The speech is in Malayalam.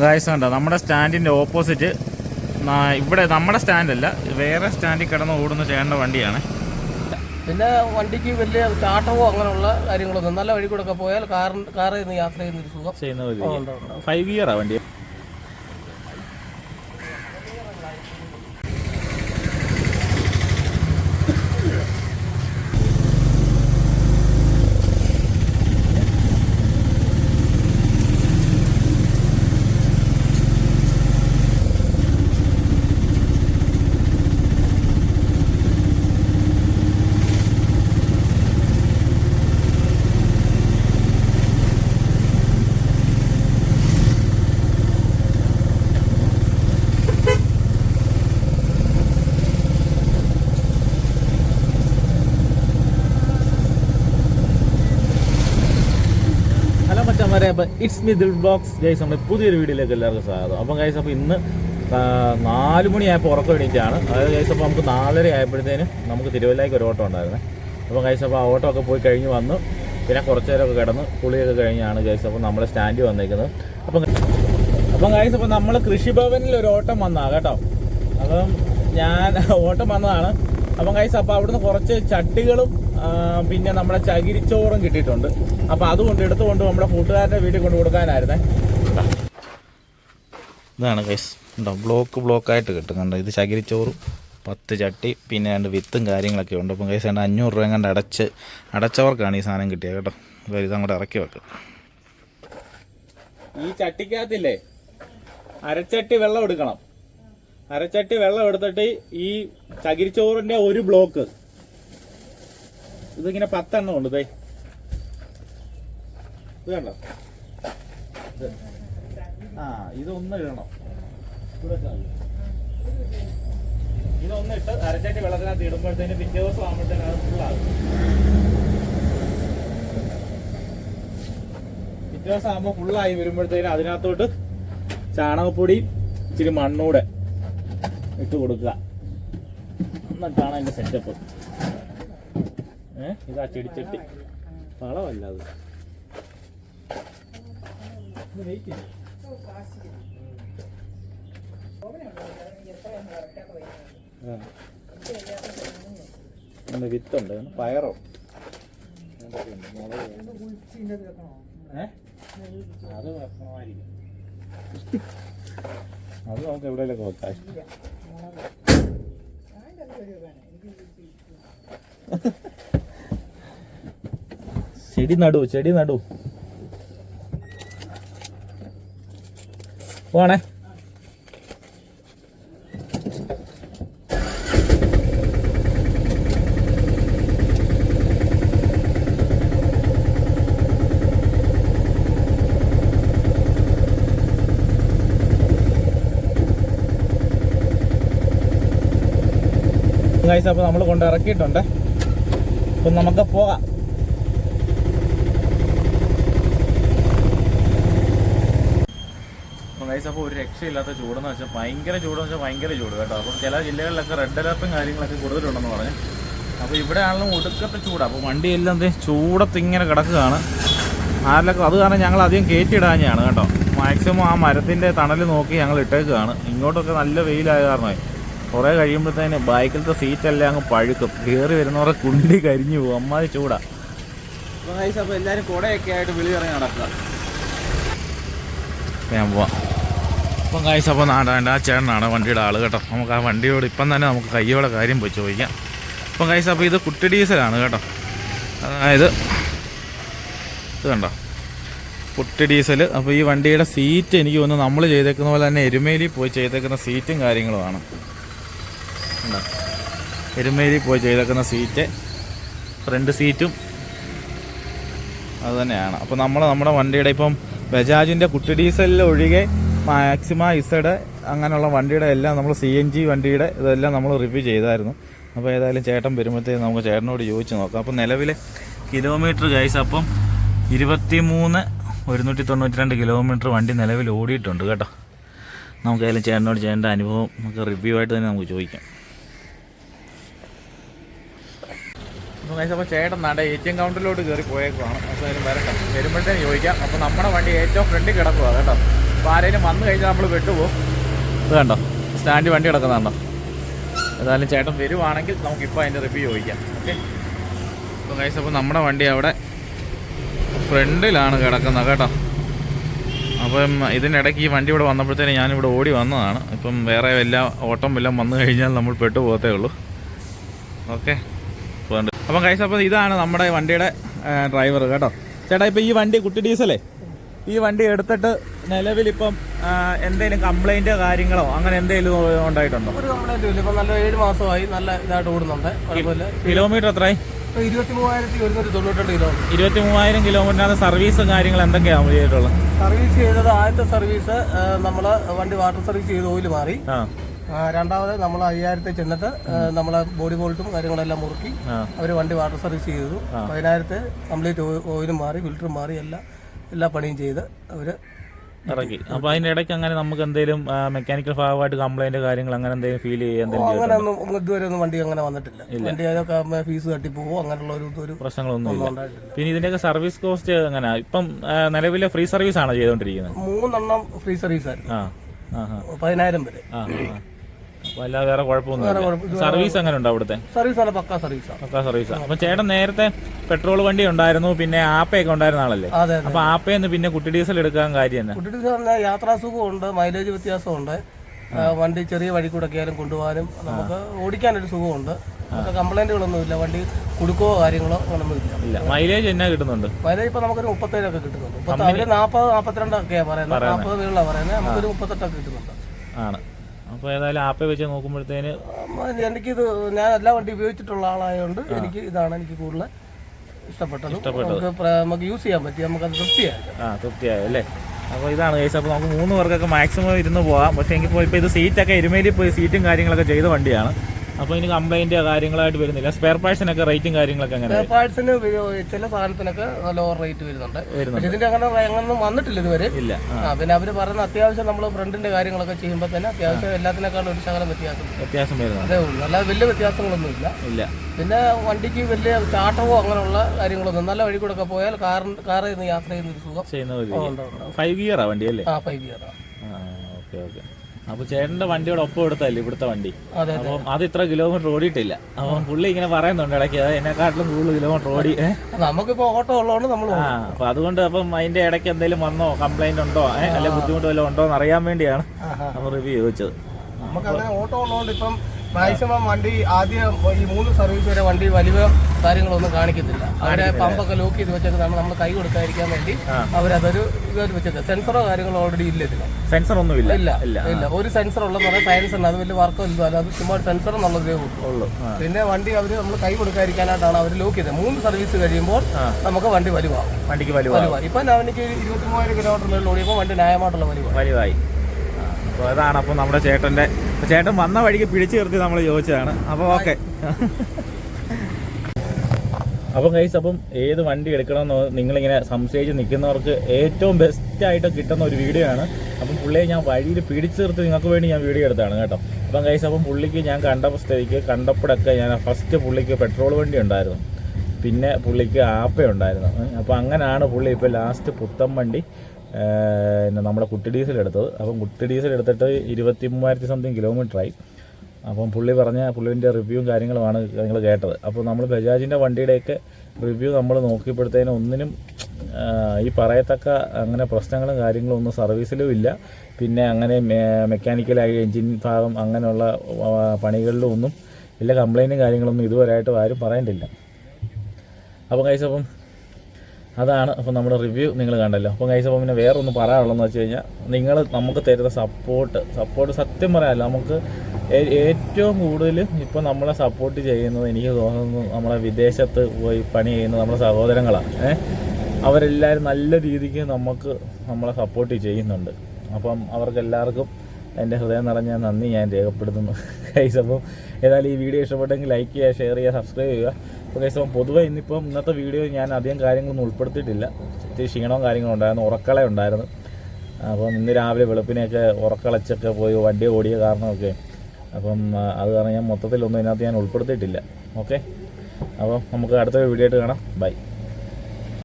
ഗായ്സ് കണ്ടോ? നമ്മുടെ സ്റ്റാൻഡിന്റെ ഓപ്പോസിറ്റ് ഇവിടെ നമ്മുടെ സ്റ്റാൻഡല്ല വേറെ സ്റ്റാൻഡിൽ കിടന്ന് ഓടുന്ന ചേട്ടന്റെ വണ്ടിയാണ്. പിന്നെ വണ്ടിക്ക് വലിയ ചാട്ടമോ അങ്ങനെയുള്ള കാര്യങ്ങളൊന്നും നല്ല വഴി കൂടെ ഒക്കെ പോയാൽ കാറിൽ കാറിൽ നിന്ന് യാത്ര ചെയ്യുന്ന ഒരു സുഖം. ചെയ്യുന്ന. ഫൈവ് ഇയറാണ് വണ്ടി? മച്ചാമാരെ അപ്പം it's me Dil blogs guys നമ്മുടെ പുതിയൊരു വീഡിയോയിലേക്ക് എല്ലാവർക്കും സ്വാഗതം. അപ്പം ഗൈസ് അപ്പോൾ ഇന്ന് നാല് മണിയായപ്പോൾ ഉറക്കം എണീറ്റാണ്. അതായത് ഗൈസ് അപ്പോൾ നമുക്ക് നാലര ആയപ്പോഴത്തേനും നമുക്ക് തിരുവല്ലയ്ക്ക് ഒരു ഓട്ടോ ഉണ്ടായിരുന്നേ. അപ്പോൾ ഗൈസ് അപ്പോൾ ആ ഓട്ടോ ഒക്കെ പോയി കഴിഞ്ഞ് വന്നു. പിന്നെ കുറച്ച് നേരമൊക്കെ കിടന്ന് പുളിയൊക്കെ കഴിഞ്ഞാണ് ഗൈസ് അപ്പോൾ നമ്മൾ സ്റ്റാൻഡിൽ വന്നേക്കുന്നത്. അപ്പം അപ്പം ഗൈസ് അപ്പോൾ നമ്മൾ കൃഷിഭവനിൽ ഒരു ഓട്ടം വന്നതാണ് കേട്ടോ. അപ്പം ഞാൻ ഓട്ടം വന്നതാണ്. അപ്പം ഗൈസ് അപ്പോൾ അവിടുന്ന് കുറച്ച് ചട്ടികളും പിന്നെ നമ്മളെ ചകിരിച്ചോറും കിട്ടിയിട്ടുണ്ട്. അപ്പോൾ അതുകൊണ്ട് എടുത്തുകൊണ്ട് നമ്മുടെ കൂട്ടുകാരന്റെ വീട്ടിൽ കൊണ്ട് കൊടുക്കാനായിരുന്നേ. ഇതാണ് ഗൈസ് ഉണ്ടോ? ബ്ലോക്ക് ബ്ലോക്കായിട്ട് കിട്ടും. കണ്ടോ? ഇത് ചകിരിച്ചോറും പത്ത് ചട്ടി പിന്നെ രണ്ട് വിത്തും കാര്യങ്ങളൊക്കെ ഉണ്ട്. അപ്പം ഗൈസ് രണ്ട് അഞ്ഞൂറ് രൂപ കണ്ട് അടച്ച് അടച്ചവർക്കാണ് ഈ സാധനം കിട്ടിയത് കേട്ടോ. ഇത് അങ്ങോട്ട് ഇറക്കി വെക്കും. ഈ ചട്ടിക്കകത്തില്ലേ? അരച്ചട്ടി വെള്ളം എടുക്കണം. അരച്ചട്ടി വെള്ളം എടുത്തിട്ട് ഈ ചകിരിച്ചോറിന്റെ ഒരു ബ്ലോക്ക് ഇതിങ്ങനെ പത്തെണ്ണം ഉണ്ട് ദേ. ഇത് കണ്ടോ. ആ ഇതൊന്ന് ഇടണം. ഇവിടെ ചാടി. ഇതൊന്ന് ഇട്ട് അരച്ചട്ടി വെള്ളത്തിനകത്ത് ഇടുമ്പോഴത്തേന് പിറ്റേ ദിവസം ആകുമ്പോഴത്തേന് അത് ഫുള്ളാകും പിറ്റേ ദിവസം ആകുമ്പോൾ ഫുള്ളായി വരുമ്പോഴത്തേനും അതിനകത്തോട്ട് ചാണകപ്പൊടി ഇച്ചിരി മണ്ണൂടെ ഇട്ട് കൊടുക്കുക. എന്നിട്ടാണ് അതിന്റെ സെറ്റപ്പ് ഏ? ഇതാ ചെടിച്ചട്ടി. വളമല്ല അത്. വിത്തുണ്ട്. പയറോ? അത് നമുക്ക് എവിടെയൊക്കെ വെക്കാം. ചെടി നടു ചെടി നടു. പോണേ. ഗൈസ് അപ്പോൾ നമ്മൾ കൊണ്ട് ഇറക്കിയിട്ടുണ്ട്. അപ്പം നമുക്ക് പോകാം. ഗൈസ് അപ്പോൾ ഒരു രക്ഷയില്ലാത്ത ചൂടെന്ന് വെച്ചാൽ ഭയങ്കര ചൂടെന്ന് വെച്ചാൽ ഭയങ്കര ചൂട് കേട്ടോ. അപ്പം ചില ജില്ലകളിലൊക്കെ റെഡ് അലർട്ടും കാര്യങ്ങളൊക്കെ കൂടുതലുണ്ടെന്ന് പറഞ്ഞു. അപ്പോൾ ഇവിടെ ആണെങ്കിലും ഒടുക്കത്തെ ചൂടാണ് അപ്പോൾ വണ്ടിയെല്ലാം എന്തേ ചൂടത്ത് ഇങ്ങനെ കിടക്കുകയാണ്. ആരിലൊക്കെ അത് കാരണം ഞങ്ങൾ അധികം കയറ്റിയിടാഞ്ഞാണ് കേട്ടോ. മാക്സിമം ആ മരത്തിന്റെ തണൽ നോക്കി ഞങ്ങൾ ഇട്ടേക്കുകയാണ്. ഇങ്ങോട്ടൊക്കെ നല്ല വെയിലായ കാരണമായി. കുറേ കഴിയുമ്പോഴത്തേന് ബൈക്കിലത്തെ സീറ്റെല്ലാം അങ്ങ് പഴുക്കും. കയറി വരുന്നവരെ കുണ്ടി കരിഞ്ഞു പോകും. അമ്മാതി ചൂടാ. അപ്പോൾ എല്ലാവരും കുടയൊക്കെ ആയിട്ട് വിളി ഇറങ്ങി നടക്കുക. ഞാൻ പോവാം. അപ്പം കായ്സ് അപ്പോൾ നാടാണ്ട് ആ ചേട്ടനാണ് വണ്ടിയുടെ ആൾ കേട്ടോ. നമുക്ക് ആ വണ്ടിയോട് ഇപ്പം തന്നെ നമുക്ക് കയ്യോടെ കാര്യം പോയി ചോദിക്കാം. അപ്പം കായ്സ് അപ്പോൾ ഇത് കുട്ടി ഡീസലാണ് കേട്ടോ. അതായത് ഇത് കണ്ടോ? കുട്ടി ഡീസൽ അപ്പോൾ ഈ വണ്ടിയുടെ സീറ്റ് എനിക്ക് തോന്നുന്നു നമ്മൾ ചെയ്തേക്കുന്ന പോലെ തന്നെ എരുമേലി പോയി ചെയ്തേക്കുന്ന സീറ്റും കാര്യങ്ങളുമാണ്. എരുമേലി പോയി ചെയ്തേക്കുന്ന സീറ്റ് ഫ്രണ്ട് സീറ്റും അത് തന്നെയാണ്. അപ്പോൾ നമ്മൾ നമ്മുടെ വണ്ടിയുടെ ഇപ്പം ബജാജിന്റെ കുട്ടി ഡീസലിൽ ഒഴികെ മാക്സിമ ഇസഡ് അങ്ങനെയുള്ള വണ്ടിയുടെ എല്ലാം നമ്മൾ സി എൻ ജി വണ്ടിയുടെ ഇതെല്ലാം നമ്മൾ റിവ്യൂ ചെയ്തായിരുന്നു. അപ്പോൾ ഏതായാലും ചേട്ടൻ വരുമ്പോഴത്തേക്ക് നമുക്ക് ചേട്ടനോട് ചോദിച്ച് നോക്കാം. അപ്പോൾ നിലവിലെ കിലോമീറ്റർ ഗൈസ് അപ്പം ഇരുപത്തി മൂന്ന് ഒരുന്നൂറ്റി തൊണ്ണൂറ്റി രണ്ട് കിലോമീറ്റർ വണ്ടി നിലവിൽ ഓടിയിട്ടുണ്ട് കേട്ടോ. നമുക്ക് ഏതായാലും ചേട്ടനോട് ചേട്ടന്റെ അനുഭവം നമുക്ക് റിവ്യൂ ആയിട്ട് തന്നെ നമുക്ക് ചോദിക്കാം. അപ്പോൾ ചേട്ടൻ നാടെ എ ടി എം കൗണ്ടറിലോട്ട് കയറി പോയേക്കുവാണ്. അപ്പോൾ അതിന് വരട്ടെ. വരുമ്പോഴത്തേന് ചോദിക്കാം. അപ്പോൾ നമ്മുടെ വണ്ടി ഏറ്റവും ഫ്രണ്ടിൽ കിടക്കുക കേട്ടോ. അപ്പോൾ ആരെങ്കിലും വന്നു കഴിഞ്ഞാൽ നമ്മൾ വിട്ടുപോകും. ഇത് കണ്ടോ? സ്റ്റാൻഡ് വണ്ടി കിടക്കുന്നുണ്ടോ ഏതായാലും ചേട്ടൻ വരുവാണെങ്കിൽ നമുക്കിപ്പോൾ അതിന്റെ റിവ്യൂ ചോദിക്കാം. ഓക്കെ അപ്പോൾ കൈസ് അപ്പോൾ നമ്മുടെ വണ്ടി അവിടെ ഫ്രണ്ടിലാണ് കിടക്കുന്നത് കേട്ടോ. അപ്പം ഇതിനിടയ്ക്ക് ഈ വണ്ടി ഇവിടെ വന്നപ്പോഴത്തേന് ഞാനിവിടെ ഓടി വന്നതാണ്. ഇപ്പം വേറെ വല്ല ഓട്ടം വല്ലതും വന്നു കഴിഞ്ഞാൽ നമ്മൾ പെട്ടു പോകത്തേ ഉള്ളൂ. ഓക്കെ അപ്പം കൈസ് അപ്പോൾ ഇതാണ് നമ്മുടെ വണ്ടിയുടെ ഡ്രൈവർ കേട്ടോ. ചേട്ടാ ഇപ്പം ഈ വണ്ടി കുട്ടി ഡീസലേ ഈ വണ്ടി എടുത്തിട്ട് നിലവിലിപ്പം എന്തെങ്കിലും കംപ്ലൈന്റ് കാര്യങ്ങളോ അങ്ങനെ എന്തെങ്കിലും ഉണ്ടായിട്ടുണ്ടോ? ഒരു കംപ്ലൈന്റ് ഇല്ല. ഇപ്പൊ നല്ല ഏഴ് മാസമായി നല്ല ഇതായിട്ട് ഓടുന്നുണ്ട്. കുഴപ്പമില്ല. കിലോമീറ്റർ എത്രയായി? ഇപ്പൊ ഇരുപത്തി മൂവായിരത്തി ഒരുന്നൂറ്റി തൊണ്ണൂറ്റെട്ട് കിലോ ഇരുപത്തി മൂവായിരം കിലോമീറ്ററിനകത്ത് സർവീസും കാര്യങ്ങൾ എന്തൊക്കെയാണ് ചെയ്തിട്ടുള്ളത് സർവീസ് ചെയ്തത് ആദ്യത്തെ സർവീസ് നമ്മൾ വണ്ടി വാട്ടർ സർവീസ് ചെയ്ത് ഓയിൽ മാറി. രണ്ടാമത് നമ്മൾ അയ്യായിരത്തിൽ ചെന്നിട്ട് നമ്മളെ ബോഡി ബോൾട്ടും കാര്യങ്ങളെല്ലാം മുറുക്കി അവർ വണ്ടി വാട്ടർ സർവീസ് ചെയ്തു. പതിനായിരത്ത് കംപ്ലീറ്റ് ഓയിലും മാറി ഫിൽറ്ററും മാറി എല്ലാ എല്ലാ പണിയും ചെയ്ത് അവർ ഇറക്കി. അപ്പൊ അതിന്റെ ഇടയ്ക്ക് അങ്ങനെ നമുക്ക് എന്തെങ്കിലും മെക്കാനിക്കൽ ഭാഗമായിട്ട് കംപ്ലൈന്റ് കാര്യങ്ങൾ അങ്ങനെ എന്തെങ്കിലും ഫീൽ ചെയ്യാൻ അങ്ങനെ ഒന്നും ഇതുവരെ ഒന്നും വണ്ടി അങ്ങനെ വന്നിട്ടില്ല. വണ്ടി അതൊക്കെ ഫീസ് തട്ടിപ്പോവോ അങ്ങനെയുള്ള ഒരു ഒരു പ്രശ്നങ്ങളൊന്നും ഇല്ല. പിന്നെ ഇതിന്റെയൊക്കെ സർവീസ് കോസ്റ്റ് എങ്ങനെ? ഇപ്പം നിലവിലെ ഫ്രീ സർവീസ് ആണോ ചെയ്തുകൊണ്ടിരിക്കുന്നത് മൂന്നെണ്ണം ഫ്രീ സർവീസ് ആയിരുന്നു. പതിനായിരം വരെ. വേറെ സർവീസ് അങ്ങനെ ഉണ്ട് അവിടുത്തെ? സർവീസ് നല്ല പക്കാ സർവീസ്. പക്കാ സർവീസ്. അപ്പൊ ചേട്ടൻ നേരത്തെ പെട്രോൾ വണ്ടി ഉണ്ടായിരുന്നു പിന്നെ ആപ്പയൊക്കെ ഉണ്ടായിരുന്ന ആളല്ലേ? അപ്പൊ ആപ്പയെന്ന് പിന്നെ കുട്ടി ഡീസൽ എടുക്കാൻ കാര്യം തന്നെ കുട്ടി പറഞ്ഞാൽ യാത്രാസുഖമുണ്ട് മൈലേജ് വ്യത്യാസമുണ്ട്. ഉണ്ട് വണ്ടി ചെറിയ വഴി കൂടെ ഒക്കെ ആയാലും കൊണ്ടുപോകാനും നമുക്ക് ഓടിക്കാനൊരു സുഖമുണ്ട്. നമുക്ക് കംപ്ലൈന്റുകളൊന്നും ഇല്ല വണ്ടി കുടുക്കോ കാര്യങ്ങളോ അങ്ങനൊന്നും ഇല്ല ഇല്ല മൈലേജ് എന്നാ കിട്ടുന്നുണ്ട്? മൈലേജ് ഇപ്പൊ നമുക്കൊരു മുപ്പത്തേഴൊക്കെ കിട്ടുന്നുണ്ട്. നാപ്പത് അവർ നാൽപ്പത്തിരണ്ടൊക്കെയാണ് പറയുന്നത്. നാപ്പത് വീളിലാണ് പറയുന്നത്. നമുക്കൊരു മുപ്പത്തെട്ടൊക്കെ കിട്ടുന്നുണ്ട്. ആണ്. അപ്പോൾ ഏതായാലും ആപ്പ് വെച്ച് നോക്കുമ്പോഴത്തേന് എനിക്കിത് ഞാൻ എല്ലാ വണ്ടി ഉപയോഗിച്ചിട്ടുള്ള ആളായതുകൊണ്ട് എനിക്ക് ഇതാണ് എനിക്ക് കൂടുതൽ ഇഷ്ടപ്പെട്ടത്. നമുക്ക് നമുക്ക് യൂസ് ചെയ്യാൻ പറ്റി അത് തൃപ്തിയായി. ആ തൃപ്തിയായോ അല്ലേ? അപ്പോൾ ഇതാണ് കേസ് അപ്പോൾ നമുക്ക് മൂന്ന് പേർക്കൊക്കെ മാക്സിമം ഇരുന്ന് പോകാം പക്ഷേ എനിക്ക് ഇപ്പോൾ ഇപ്പോൾ ഇത് സീറ്റൊക്കെ എരുമേലി പോയി സീറ്റും കാര്യങ്ങളൊക്കെ ചെയ്ത വണ്ടിയാണ്. അപ്പോൾ ഇനി കംപ്ലൈന്റ് കാര്യങ്ങളായിട്ട് വരുന്നില്ല. സ്പെയർ പാർട്സിനൊക്കെ റേറ്റും കാര്യങ്ങളൊക്കെ എങ്ങനെ പാർട്സിന് ചില സാധനത്തിനൊക്കെ ലോവർ റേറ്റ് വരുന്നുണ്ട്. പക്ഷെ ഇതിന്റെ അങ്ങനെ അങ്ങനൊന്നും വന്നിട്ടില്ല ഇതുവരെ. ഇല്ല. പിന്നെ അവർ പറയുന്ന അത്യാവശ്യം നമ്മൾ ഫ്രണ്ടിന്റെ കാര്യങ്ങളൊക്കെ ചെയ്യുമ്പോൾ തന്നെ അത്യാവശ്യം എല്ലാത്തിനേക്കാളും ഒരു ശകലം വ്യത്യാസം വ്യത്യാസം അതേ ഉള്ളൂ. അല്ലാതെ വലിയ വ്യത്യാസങ്ങളൊന്നും ഇല്ല. ഇല്ല. പിന്നെ വണ്ടിക്ക് വലിയ ചാട്ടമോ അങ്ങനെയുള്ള കാര്യങ്ങളൊന്നും നല്ല വഴി കൂടെ ഒക്കെ പോയാൽ കാർ കാർ നിന്ന് യാത്ര ചെയ്യുന്ന ഒരു സുഖം. ഫൈവ് ഇയർ ആ വണ്ടി അല്ലേ? ആ ഫൈവ് ഇയർ ആ ഓക്കെ ഓക്കെ. അപ്പോൾ ചേട്ടന്റെ വണ്ടിയോട് ഒപ്പം എടുത്തല്ലേ ഇവിടുത്തെ വണ്ടി? അപ്പം അത് ഇത്ര കിലോമീറ്റർ ഓടിയിട്ടില്ല. അപ്പം പുള്ളി ഇങ്ങനെ പറയുന്നുണ്ട് ഇടയ്ക്ക് "അത് എന്നെക്കാട്ടിലും കൂടുതൽ കിലോമീറ്റർ ഓടി. നമുക്ക് നമുക്കിപ്പോ ഓട്ടോ ഉള്ളതുകൊണ്ട് നമ്മൾ ആ അപ്പൊ അതുകൊണ്ട് അപ്പം അതിന്റെ ഇടയ്ക്ക് എന്തെങ്കിലും വന്നോ കംപ്ലൈന്റ് ഉണ്ടോ അല്ലെ ബുദ്ധിമുട്ട് വല്ലതും ഉണ്ടോ എന്ന് അറിയാൻ വേണ്ടിയാണ് നമ്മൾ റിവ്യൂ ചോദിച്ചത്. നമുക്ക് അങ്ങനെ ഓട്ടോ ഉള്ളതുകൊണ്ട് ഇപ്പം മാക്സിമം വണ്ടി ആദ്യം ഈ മൂന്ന് സർവീസ് വരെ വണ്ടി വലിയ കാര്യങ്ങളൊന്നും കാണിക്കത്തില്ല. അവരെ പമ്പൊക്കെ ലോക്ക് ചെയ്ത് വെച്ചൊക്കെ നമ്മൾ കൈ കൊടുക്കാതിരിക്കാൻ വേണ്ടി അവരതൊരു ഇതൊരു വെച്ചത്. സെൻസറോ കാര്യങ്ങളോ ഓൾറെഡി ഇല്ല ഇതിന് സെൻസർ ഒന്നും ഇല്ല ഇല്ല. ഇല്ല. ഒരു സെൻസർ ഉള്ളതെന്ന് പറഞ്ഞാൽ സയൻസ് ഉണ്ട്. അത് വലിയ വർക്കോ ഇല്ല. അത് ചുമ്മാ സെൻസർ എന്നുള്ളതേ ഉള്ളൂ. പിന്നെ വണ്ടി അവർ നമ്മൾ കൈ കൊടുക്കാതിരിക്കാനായിട്ടാണ് അവർ ലോക്ക് ചെയ്തത്. മൂന്ന് സർവീസ് കഴിയുമ്പോൾ നമുക്ക് വണ്ടി വലുവാകും വണ്ടിക്ക് വലുവാ ഇപ്പൊ അവനിക്ക് ഇരുപത്തി മൂവായിരം കിലോമീറ്റർ ഓടിയപ്പോൾ വണ്ടി ന്യായമായിട്ടുള്ള വലിവായി വലുവായി അപ്പോൾ അതാണ് അപ്പോൾ നമ്മുടെ ചേട്ടന്റെ ചേട്ടൻ വന്ന വഴിക്ക് പിടിച്ചു നിർത്തി നമ്മൾ ചോദിച്ചതാണ്. അപ്പോൾ ഓക്കെ. അപ്പം കൈസ് അപ്പം ഏത് വണ്ടി എടുക്കണമെന്ന് നിങ്ങളിങ്ങനെ സംശയിച്ച് നിൽക്കുന്നവർക്ക് ഏറ്റവും ബെസ്റ്റായിട്ട് കിട്ടുന്ന ഒരു വീഡിയോ ആണ്. അപ്പം പുള്ളിയെ ഞാൻ വഴിയിൽ പിടിച്ചു നിർത്തി നിങ്ങൾക്ക് വേണ്ടി ഞാൻ വീഡിയോ എടുത്താണ് കേട്ടോ. അപ്പം കൈസ് അപ്പം പുള്ളിക്ക് ഞാൻ കണ്ട സ്ഥിതിക്ക് കണ്ടപ്പോഴൊക്കെ ഞാൻ ഫസ്റ്റ് പുള്ളിക്ക് പെട്രോൾ വണ്ടി ഉണ്ടായിരുന്നു. പിന്നെ പുള്ളിക്ക് ആപ്പ ഉണ്ടായിരുന്നു. അപ്പോൾ അങ്ങനെയാണ് പുള്ളി ഇപ്പോൾ ലാസ്റ്റ് പുത്തൻ വണ്ടി പിന്നെ നമ്മുടെ കുട്ടി ഡീസൽ എടുത്തത്. അപ്പം കുട്ടി ഡീസൽ എടുത്തിട്ട് ഇരുപത്തി മൂവായിരത്തി സംതിങ് കിലോമീറ്ററായി അപ്പം പുള്ളി പറഞ്ഞ പുള്ളിന്റെ റിവ്യൂവും കാര്യങ്ങളുമാണ് നിങ്ങൾ കേട്ടത്. അപ്പോൾ നമ്മൾ ബജാജിന്റെ വണ്ടിയുടെയൊക്കെ റിവ്യൂ നമ്മൾ നോക്കിയപ്പോഴത്തേനും ഒന്നിനും ഈ പറയത്തക്ക അങ്ങനെ പ്രശ്നങ്ങളും കാര്യങ്ങളും ഒന്നും സർവീസിലും ഇല്ല. പിന്നെ അങ്ങനെ മെക്കാനിക്കലായി എൻജിൻ ഭാഗം അങ്ങനെയുള്ള പണികളിലും ഒന്നും ഇല്ല. കംപ്ലൈന്റും കാര്യങ്ങളൊന്നും ഇതുവരെയായിട്ടും ആരും പറയണ്ടില്ല. അപ്പം കൈസപ്പം അതാണ് അപ്പം നമ്മുടെ റിവ്യൂ നിങ്ങൾ കണ്ടല്ലോ. അപ്പം കൈസ് അപ്പോൾ പിന്നെ വേറെ ഒന്ന് പറയാനുള്ളതെന്ന് വെച്ച് കഴിഞ്ഞാൽ നിങ്ങൾ നമുക്ക് തരുന്ന സപ്പോർട്ട് സപ്പോർട്ട് സത്യം പറയാമല്ലോ നമുക്ക് ഏറ്റവും കൂടുതൽ ഇപ്പോൾ നമ്മളെ സപ്പോർട്ട് ചെയ്യുന്നത് എനിക്ക് തോന്നുന്നു നമ്മളെ വിദേശത്ത് പോയി പണി ചെയ്യുന്ന നമ്മുടെ സഹോദരങ്ങളാണ്. ഏഹ് അവരെല്ലാവരും നല്ല രീതിക്ക് നമുക്ക് നമ്മളെ സപ്പോർട്ട് ചെയ്യുന്നുണ്ട്. അപ്പം അവർക്കെല്ലാവർക്കും എന്റെ ഹൃദയം നിറഞ്ഞ നന്ദി ഞാൻ രേഖപ്പെടുത്തുന്നു. കൈസ് അപ്പം ഏതായാലും ഈ വീഡിയോ ഇഷ്ടപ്പെട്ടെങ്കിൽ ലൈക്ക് ചെയ്യുക ഷെയർ ചെയ്യുക സബ്സ്ക്രൈബ് ചെയ്യുക. അപ്പോൾ കൈസ് അപ്പം പൊതുവെ ഇന്നിപ്പം ഇന്നത്തെ വീഡിയോ ഞാൻ അധികം കാര്യങ്ങളൊന്നും ഉൾപ്പെടുത്തിയിട്ടില്ല. ഇത്തിരി ക്ഷീണവും കാര്യങ്ങളും ഉണ്ടായിരുന്നു ഉറക്കള ഉണ്ടായിരുന്നു. അപ്പം ഇന്ന് രാവിലെ വെളുപ്പിനെയൊക്കെ ഉറക്കളച്ചൊക്കെ പോയി വണ്ടി ഓടിയ കാരണമൊക്കെ അപ്പം അത് കാരണം ഞാൻ മൊത്തത്തിലൊന്നും ഇതിനകത്ത് ഞാൻ ഉൾപ്പെടുത്തിയിട്ടില്ല. ഓക്കെ അപ്പം നമുക്ക് അടുത്തൊരു വീഡിയോ ആയിട്ട് കാണാം. ബൈ